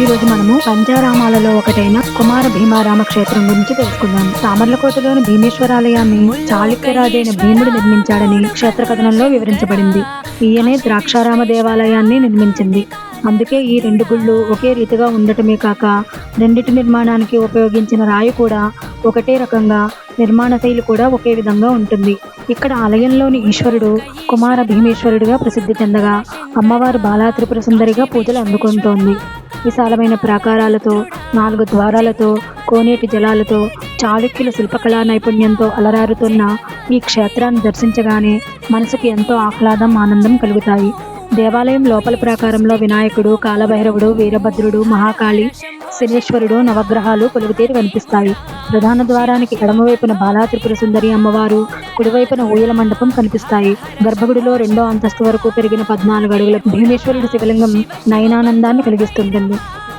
ఈ రోజు మనము పంచారామాలలో ఒకటైన కుమార భీమారామ క్షేత్రం గురించి తెలుసుకుందాం. సామర్లకోటలోని భీమేశ్వరాలయాన్ని చాళుక్యరాజైన భీముడు నిర్మించాడని క్షేత్ర కథనంలో వివరించబడింది. ఈయనే ద్రాక్షారామ దేవాలయాన్ని నిర్మించింది. అందుకే ఈ రెండు గుళ్ళు ఒకే రీతిగా ఉండటమే కాక రెండిటి నిర్మాణానికి ఉపయోగించిన రాయి కూడా ఒకటే రకంగా నిర్మాణ శైలి కూడా ఒకే విధంగా ఉంటుంది. ఇక్కడ ఆలయంలోని ఈశ్వరుడు కుమార భీమేశ్వరుడిగా ప్రసిద్ధి చెందగా అమ్మవారు బాలా త్రిపుర సుందరిగా పూజలు అందుకుంటోంది. విశాలమైన ప్రాకారాలతో నాలుగు ద్వారాలతో కోనేటి జలాలతో చాళుక్యుల శిల్పకళా నైపుణ్యంతో అలరారుతున్న ఈ క్షేత్రాన్ని దర్శించగానే మనసుకు ఎంతో ఆహ్లాదం ఆనందం కలుగుతాయి. దేవాలయం లోపల ప్రాకారంలో వినాయకుడు కాలభైరవుడు వీరభద్రుడు మహాకాళి శనేశ్వరుడు నవగ్రహాలు కొలువుతీరి కనిపిస్తాయి. ప్రధాన ద్వారానికి ఎడమవైపున బాలా త్రిపుర సుందరి అమ్మవారు కుడివైపున ఊయల మండపం కనిపిస్తాయి. గర్భగుడిలో రెండో అంతస్తు వరకు పెరిగిన పద్నాలుగు అడుగుల భీమేశ్వరుడు శివలింగం నయనానందాన్ని కలిగిస్తుంటుంది.